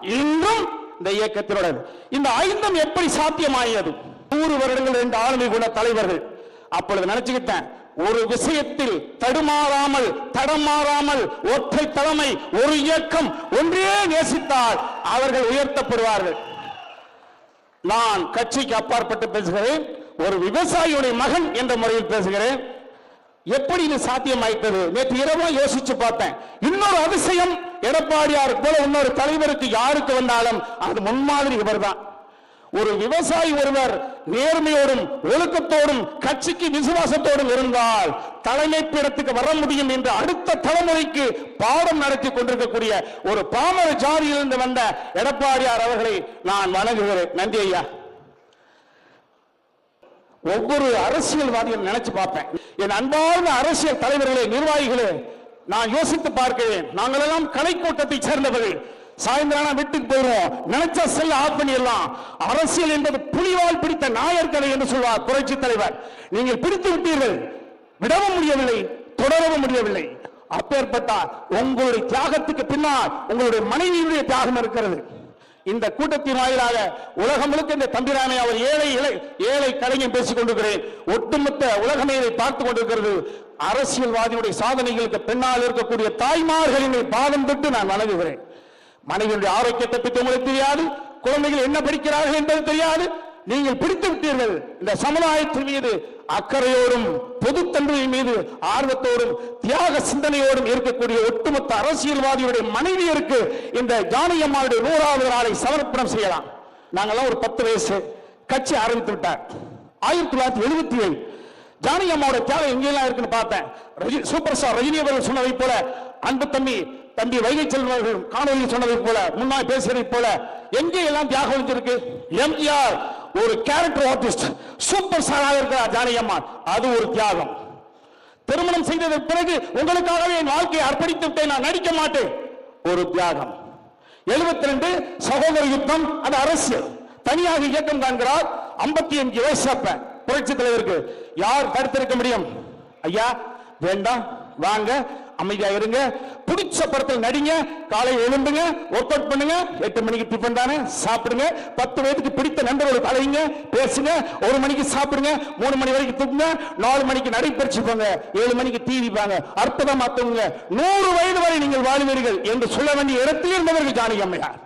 இன்றும் இந்த இயக்கத்தினுடன். இந்த ஐந்தும் எப்படி சாத்தியமாகியது நூறு வருடங்கள் ரெண்டு ஆளுமை கொண்ட தலைவர்கள். அப்பொழுது நினைச்சுக்கிட்டேன் ஒரு விஷயத்தில் தடுமாறாமல் தடமாறாமல் ஒற்றை தலைமை ஒரு இயக்கம் ஒன்றே நேசித்தால் அவர்கள் உயர்த்தப்படுவார்கள். நான் கட்சிக்கு அப்பாற்பட்டு பேசுகிறேன் ஒரு விவசாயியுடைய மகன் என்ற முறையில் பேசுகிறேன். எப்படி இது சாத்தியமாயிட்டது? நேற்று இரவு யோசிச்சு பார்த்தேன். இன்னொரு அதிசயம் எடப்பாடியார் போல இன்னொரு தலைவருக்கு யாருக்கு வந்தாலும் அது முன்மாதிரி இவர்தான். ஒரு விவசாயி ஒருவர் நேர்மையோடும் ஒழுக்கத்தோடும் கட்சிக்கு விசுவாசத்தோடும் இருந்தால் தலைமை பீடத்துக்கு வர முடியும் என்று அடுத்த தலைமுறைக்கு பாடம் நடத்தி கொண்டிருக்கக்கூடிய ஒரு பாமர ஜாதியிலிருந்து வந்த எடப்பாடியார் அவர்களை நான் வணங்குகிறேன். நன்றி ஐயா. ஒவ்வொரு அரசியல்வாதியும் நினைச்சு பார்ப்பேன். என் அன்பார்ந்த அரசியல் தலைவர்களே நிர்வாகிகளே நான் யோசித்து பார்க்கிறேன். நாங்கள் எல்லாம் கலை கூட்டத்தை சேர்ந்தவர்கள். சாயந்தரம் வீட்டுக்கு போயிடுவோம் நினைச்ச செல்ல ஆஃப் பண்ணிடலாம். அரசியல் என்பது புலிவால் பிடித்த நாயர்கலை என்று சொல்வார் புரட்சி தலைவர். நீங்கள் பிடித்து விட்டீர்கள். விடவும் முடியவில்லை தொடரவும் முடியவில்லை. அப்பேற்பட்ட உங்களுடைய தியாகத்துக்கு பின்னால் உங்களுடைய மனைவியுடைய தியாகம் இருக்கிறது. இந்த கூட்டத்தின் வாயிலாக உலகம் முழுக்க இந்த தம்பிராமை அவர் ஏழை இலை ஏழை கலைஞன் பேசிக் கொண்டிருக்கிறேன். ஒட்டுமொத்த உலகமே இதை பார்த்துக் கொண்டிருக்கிறது. அரசியல்வாதியுடைய சாதனைகளுக்கு பின்னால் இருக்கக்கூடிய தாய்மார்களின் பாதம் தொட்டு நான் வணங்குகிறேன். மனைவியுடைய ஆரோக்கியத்தை பற்றி உங்களுக்கு தெரியாது. குழந்தைகள் என்ன படிக்கிறார்கள் என்பது தெரியாது. நீங்கள் பிடித்து விட்டீர்கள். இந்த சமுதாயத்தின் மீது அக்கறையோடும் பொதுத்தன்மை மீது ஆர்வத்தோடும் தியாக சிந்தனையோடும் இருக்கக்கூடிய ஒட்டுமொத்த அரசியல்வாதியுடைய மனைவியருக்கு இந்த ஜானியம்மாவுடைய நூறாவது நாளை சமர்ப்பணம் செய்யலாம். நாங்கெல்லாம் ஒரு பத்து வயசு கட்சி ஆரம்பித்து விட்டார். ஆயிரத்தி தொள்ளாயிரத்தி எழுபத்தி ஏழு. ஜானியம்மாவோட தியாகம் எங்கெல்லாம் இருக்குன்னு பார்த்தேன். சூப்பர் ஸ்டார் ரஜினி அவர்கள் சொன்னதை போல அன்பு தம்பி தம்பி வைகை செல்வர்கள் காணொலியில் சொன்னதை போல முன்னாள் பேசுவதை போல எங்கே எல்லாம் தியாகம் இருக்கு எம்ஜிஆர் ஒரு கேரக்டர் ஆர்டிஸ்ட் சூப்பர் ஸ்டாராக இருக்கிறார் ஜானகி அது ஒரு தியாகம். திருமணம் செய்ததற்கு பிறகு உங்களுக்காகவே என் வாழ்க்கையை அர்ப்பணித்து விட்டேன் நான் நடிக்க மாட்டேன். ஒரு தியாகம். 72 ரெண்டு சகோதர யுத்தம் அது அரசு. தனியாக இயக்கம் காண்கிறார் 55 அஞ்சு வயசு அப்ப. புரட்சி தலைவருக்கு. யார் தடுத்திருக்க முடியும்? ஐயா வேண்டாம். வாங்க அமைதியா இருங்க. பிடிச்ச படத்தில் நடிங்க காலை எழுந்துங்க ஒர்க் அவுட் பண்ணுங்க எட்டு மணிக்கு டிஃபன் தானே சாப்பிடுங்க. பத்து வயதுக்கு பிடித்த நண்பர்களுக்கு கலையுங்க பேசுங்க ஒரு மணிக்கு சாப்பிடுங்க மூணு மணி வரைக்கும் தூங்குங்க நாலு மணிக்கு நடைபயிற்சி போங்க ஏழு மணிக்கு டிவி பாங்க அற்புதமா தூங்குங்க. நூறு வயது வரை நீங்கள் வாழ்வீர்கள் என்று சொல்ல வேண்டிய இடத்தில் இருந்தவர்கள் ஜானகி அம்மையார்.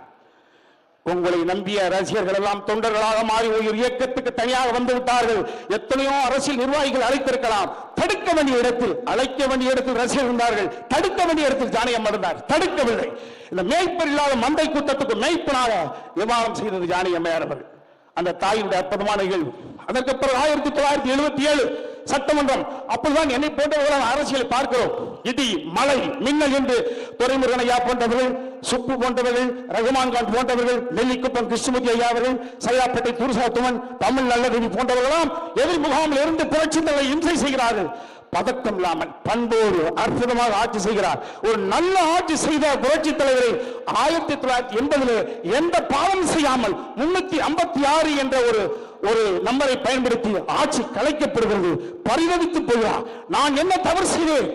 உங்களை நம்பிய ரசிகர்கள் எல்லாம் தொண்டர்களாக மாறி ஒரு இயக்கத்துக்கு தனியாக வந்து விட்டார்கள். எத்தனையோ அரசியல் நிர்வாகிகள் அழைத்திருக்கலாம். தடுக்க வேண்டிய இடத்தில் அழைக்க வேண்டிய இடத்தில் ரசிகர் இருந்தார்கள். தடுக்க வேண்டிய இடத்தில் ஜானகம் இருந்தார். தடுக்கவில்லை. இந்த மேய்ப்பர் இல்லாத மந்தை கூட்டத்துக்கு மேய்ப்பனாக விமானம் செய்தது ஜானகம்மையார் அவர்கள்? அந்த தாயினுடைய அற்புதமான நிகழ்வு. அதற்கு பிறகு ஆயிரத்தி தொள்ளாயிரத்தி எழுபத்தி ஏழு சட்டமன்றம் அப்போதுதான் என்னை போன்றவர்களான அரசியலை பார்க்கிறோம். இடி மழை மின்னல் என்று துறைமுருகனையா போன்றவர்கள் சுப்பு போன்றவர்கள் ரகுமான் கான் போன்றவர்கள் நெல்லிக்குப்பம் கிருஷ்ணமூர்த்தி ஐயா அவர்கள் சைதாப்பேட்டை துருசாத்துவன் தமிழ் நல்லதேவி போன்றவர்களாம் எதிர் முகாமில் இருந்து புரட்சி தலைவர் இம்சை செய்கிறார்கள். பதட்டம் இல்லாமல் பண்போடு அற்புதமாக ஆட்சி செய்கிறார். ஒரு நல்ல ஆட்சி செய்த புரட்சி தலைவரை ஆயிரத்தி தொள்ளாயிரத்தி எண்பதுல எந்த பாவம் செய்யாமல் முன்னூத்தி ஐம்பத்தி ஆறு என்ற ஒரு ஒரு நம்பரை பயன்படுத்தி ஆட்சி கலைக்கப்படுகிறது பரிதவித்து போகிறார். நான் என்ன தவறு செய்வேன்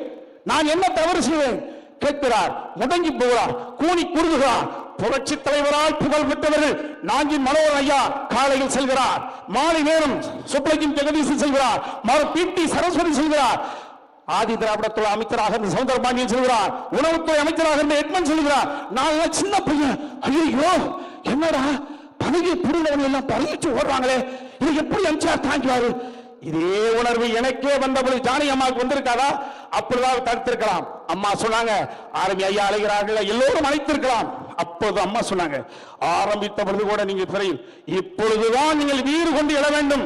நான் என்ன தவறு செய்வேன் கேட்கிறார் முடங்கி போகிறார் கூனி குறுகுகிறார். புரட்சி தலைவரால் புகழ் பெற்றவர்கள் நாஞ்சின் மனோகர் ஐயா காலையில் செல்கிறார். மாலை நேரம் சுப்ரஜின் ஜெகதீசன் செல்கிறார். மறு பிடி சரஸ்வதி செல்கிறார். ஆதி திராவிடத்துறை அமைச்சராக இருந்த சவுந்தரபாண்டியன் செல்கிறார். உணவுத்துறை அமைச்சராக இருந்த எட்மன் செல்கிறார். நான் சின்ன பையன். ஐயோ என்னடா பதவியை புரிந்தவங்க எல்லாம் பதவிச்சு ஓடுறாங்களே. இது எப்படி எம்ஜிஆர் தாங்கிவாரு? இதே உணர்வு எனக்கே வந்தபோது ஜானி அம்மாவுக்கு வந்திருக்காதா? அப்படிதான் தடுத்திருக்கலாம். அம்மா சொன்னாங்க ஆரம்பி ஐயா அழைகிறார்கள் எல்லோரும் அழைத்திருக்கலாம் அப்போது அம்மா சொன்னாங்க ஆரம்பித்த பொழுது கூட நீங்க பிறையில் இப்பொழுதுதான் நீங்கள் வீறு கொண்டு எழ வேண்டும்.